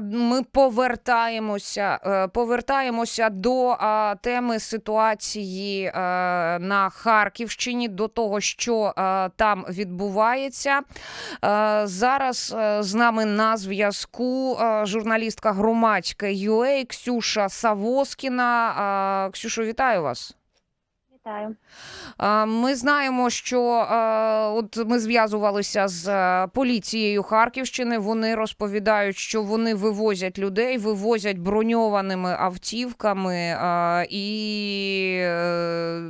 Ми повертаємося, е, повертаємося до теми ситуації е, на Харківщині, до того, що е, там відбувається. Зараз з нами на зв'язку журналістка громадська UA Ксюша Савоскіна. Ксюшо, вітаю вас. Вітаю. Ми знаємо, що от ми зв'язувалися з е, поліцією Харківщини. Вони розповідають, що вони вивозять людей, вивозять броньованими автівками і е,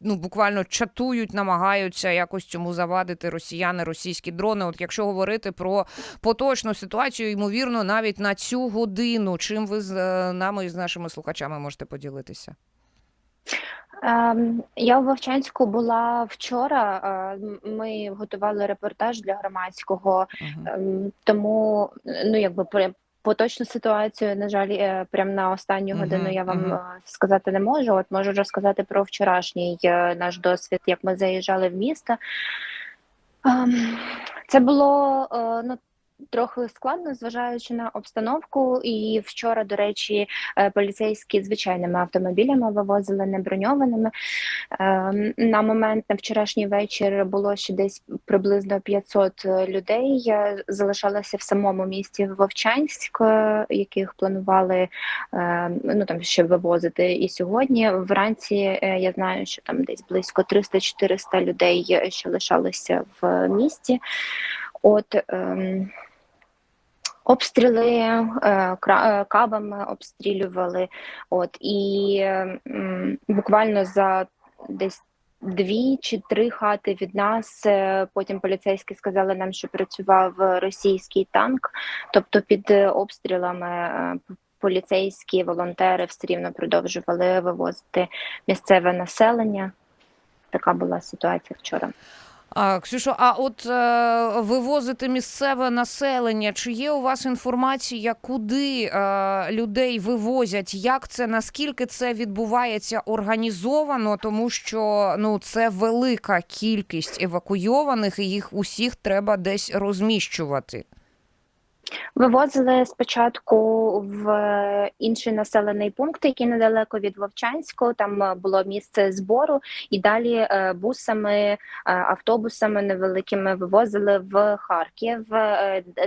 ну, буквально чатують, намагаються якось цьому завадити росіяни, російські дрони. От якщо говорити про поточну ситуацію, ймовірно, навіть на цю годину, чим ви з е, нами і з нашими слухачами можете поділитися? Ем, Я у Вовчанську була вчора. е, Ми готували репортаж для громадського, ем, тому ну якби поточну ситуацію, на жаль, е, прямо на останню годину я вам е, сказати не можу. От можу розказати про вчорашній наш досвід, як ми заїжджали в місто. Ем, Це було ну. Трохи складно, зважаючи на обстановку, і вчора, до речі, е, поліцейські звичайними автомобілями вивозили не броньованими. Ем, На момент на вчорашній вечір було ще десь приблизно 500 людей. е, Залишалося в самому місті Вовчанськ, е, яких планували е, ну там ще вивозити і сьогодні. Вранці е, я знаю, що там десь близько 300-400 людей е, ще лишалося в місті. От ем, обстріли е, е, кабами обстрілювали. От і буквально за десь. Дві чи три хати від нас. е, Потім поліцейські сказали нам, що працював російський танк. Тобто, під обстрілами поліцейські волонтери все рівно продовжували вивозити місцеве населення. Така була ситуація вчора. А, Ксюшо, а от е, вивозити місцеве населення, чи є у вас інформація, куди е, людей вивозять? Як це, наскільки це відбувається організовано? Тому що ну це велика кількість евакуйованих, і їх усіх треба десь розміщувати. Вивозили спочатку в інший населений пункт, який недалеко від Вовчанського. Там е, було місце збору, і далі е, бусами, е, автобусами невеликими вивозили в Харків.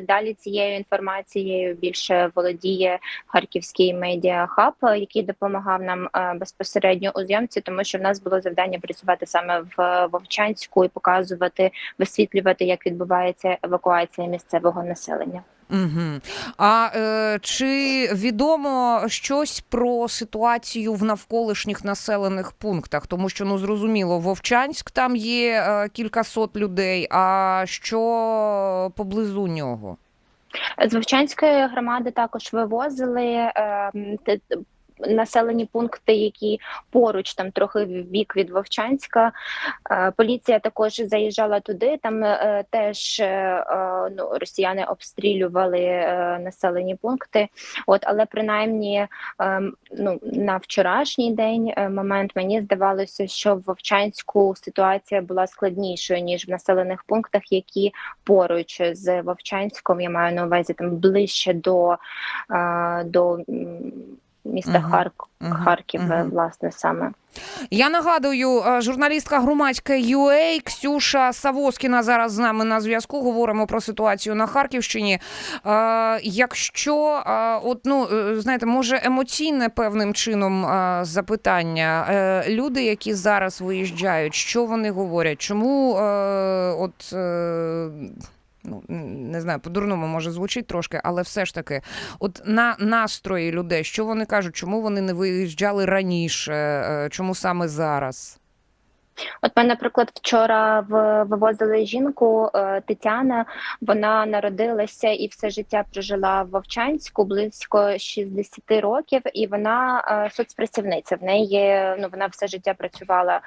Далі цією інформацією більше володіє харківський медіахаб, е, який допомагав нам безпосередньо у зйомці, тому що в нас було завдання працювати саме в Вовчанську і показувати, висвітлювати, як відбувається евакуація місцевого населення. Угу. А е, чи відомо щось про ситуацію в навколишніх населених пунктах? Тому що ну зрозуміло, Вовчанськ там є е, кількасот людей. А що поблизу нього? З Вовчанської громади також вивозили Е, населені пункти, які поруч там трохи в бік від Вовчанська. Е, Поліція також заїжджала туди. Там е, теж е, ну, росіяни обстрілювали населені пункти. От, але принаймні ем, ну, на вчорашній день момент мені здавалося, що в Вовчанську ситуація була складнішою ніж в населених пунктах, які поруч з Вовчанськом, я маю на увазі там ближче до, до міста Мгм. Харк... Мгм. Харків, Мгм. власне, саме. Я нагадую, е, журналістка громадська UA Ксюша Савоскіна зараз з нами на зв'язку. Говоримо про ситуацію на Харківщині. Е, Якщо е, от ну знаєте, може емоційне певним чином запитання. Люди, які зараз виїжджають, що вони говорять? Чому от. Ну, не знаю, по-дурному може звучить трошки, але все ж таки, от на настрої людей, що вони кажуть, чому вони не виїжджали раніше, е, чому саме зараз? От ми, наприклад, вчора вивозили жінку е, Тетяна. Вона народилася і все життя прожила в Вовчанську близько 60 років, і вона е, соцпрацівниця. В неї ну вона все життя працювала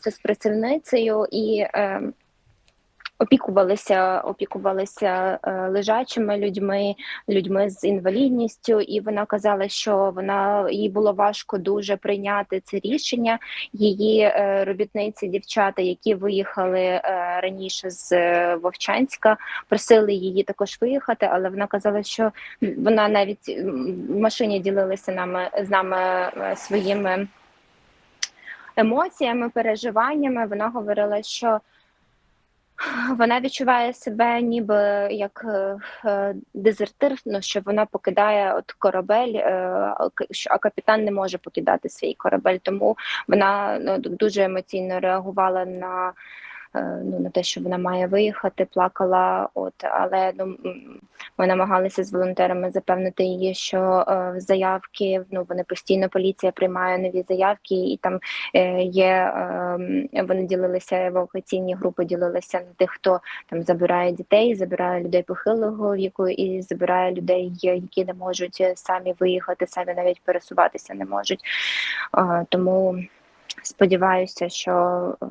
соцпрацівницею і. Опікувалися, опікувалися е, лежачими людьми, людьми з інвалідністю, і вона казала, що вона їй було важко дуже прийняти це рішення. Її е, робітниці, дівчата, які виїхали е, раніше з Вовчанська, просили її також виїхати, але вона казала, що вона навіть в машині ділилася нами з нами своїми емоціями, переживаннями. Вона говорила, що вона відчуває себе ніби як е, е, дезертир, ну, що вона покидає от корабель, е, а капітан не може покидати свій корабель. Тому вона ну, дуже емоційно реагувала на. Ну, на те, що вона має виїхати, плакала. От але ну ми намагалися з волонтерами запевнити її, що е, заявки ну вони постійно поліція приймає нові заявки, і там е, є е, вони ділилися евакуаційні групи, ділилися на тих, хто там забирає дітей, забирає людей похилого віку і забирає людей, які не можуть е, самі виїхати, самі навіть пересуватися не можуть. Е, тому сподіваюся, що е,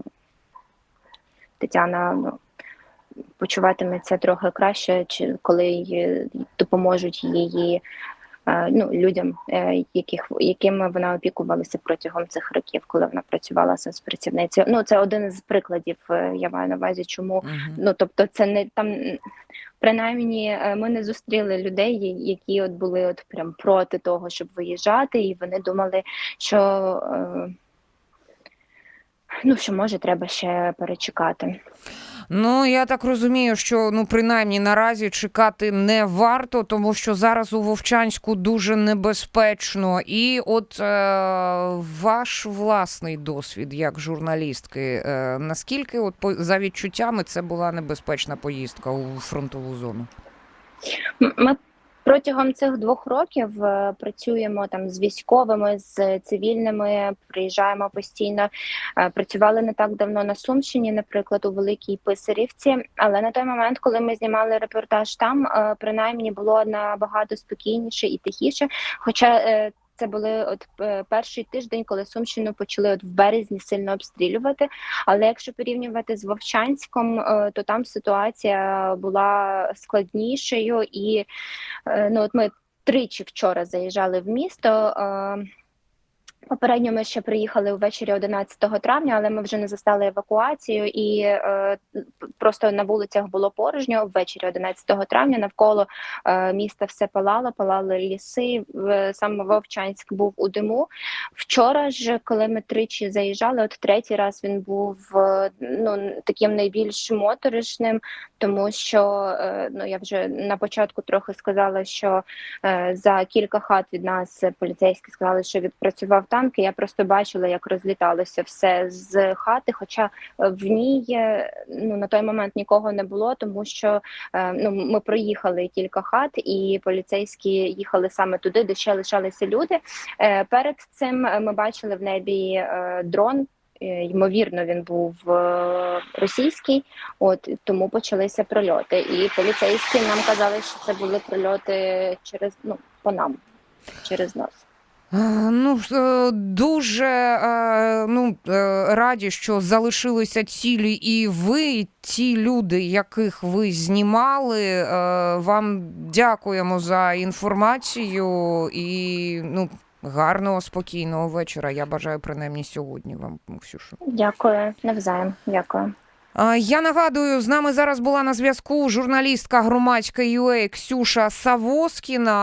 Тетяна ну, почуватиметься трохи краще, чи коли їй допоможуть її е, ну, людям, е, яких якими вона опікувалася протягом цих років, коли вона працювала соцпрацівницею. Ну це один з прикладів. е, Я маю на увазі, чому Мгм. ну тобто, це не там. Принаймні, е, ми не зустріли людей, які от були от прям проти того, щоб виїжджати, і вони думали, що е, ну що може треба ще перечекати. Ну я так розумію, що ну принаймні наразі чекати не варто, тому що зараз у Вовчанську дуже небезпечно. І от е, ваш власний досвід як журналістки, е, наскільки от по за відчуттями це була небезпечна поїздка у фронтову зону? Протягом цих двох років е, працюємо там з військовими, з цивільними, приїжджаємо постійно. Е, Працювали не так давно на Сумщині, наприклад, у Великій Писарівці. Але на той момент, коли ми знімали репортаж там, е, принаймні було набагато спокійніше і тихіше. Хоча це були от е, перший тиждень, коли Сумщину почали от в березні сильно обстрілювати. Але якщо порівнювати з Вовчанськом, е, то там ситуація була складнішою, і е, ну от ми тричі вчора заїжджали в місто. Попередньо ми ще приїхали ввечері 11 травня, але ми вже не застали евакуацію, і е, просто на вулицях було порожньо ввечері 11 травня. Навколо е, міста все палало, палали ліси. В сам Вовчанськ був у диму. Вчора ж, коли ми тричі заїжджали, от третій раз він був е, ну таким найбільш моторошним, тому що е, ну я вже на початку трохи сказала, що е, за кілька хат від нас поліцейські сказали, що відпрацював танк. і Я просто бачила, як розліталося все з хати. Хоча е, в ній ну на той момент нікого не було, тому що е, ну ми проїхали кілька хат, і поліцейські їхали саме туди, де ще лишалися люди. Е, Перед цим ми бачили в небі дрон. Ймовірно, він був російський, от тому почалися прильоти. І поліцейські нам казали, що це були прильоти через ну по нам, через нас. Е, Ну е, дуже е, ну, раді, що залишилися цілі і ви, ті люди, яких ви знімали. Вам дякуємо за інформацію і ну, гарного, спокійного вечора. Я бажаю принаймні сьогодні вам, Ксюшу. Дякую, навзаєм. Дякую. Я нагадую, з нами зараз була на зв'язку журналістка громадська UA Ксюша Савоскіна.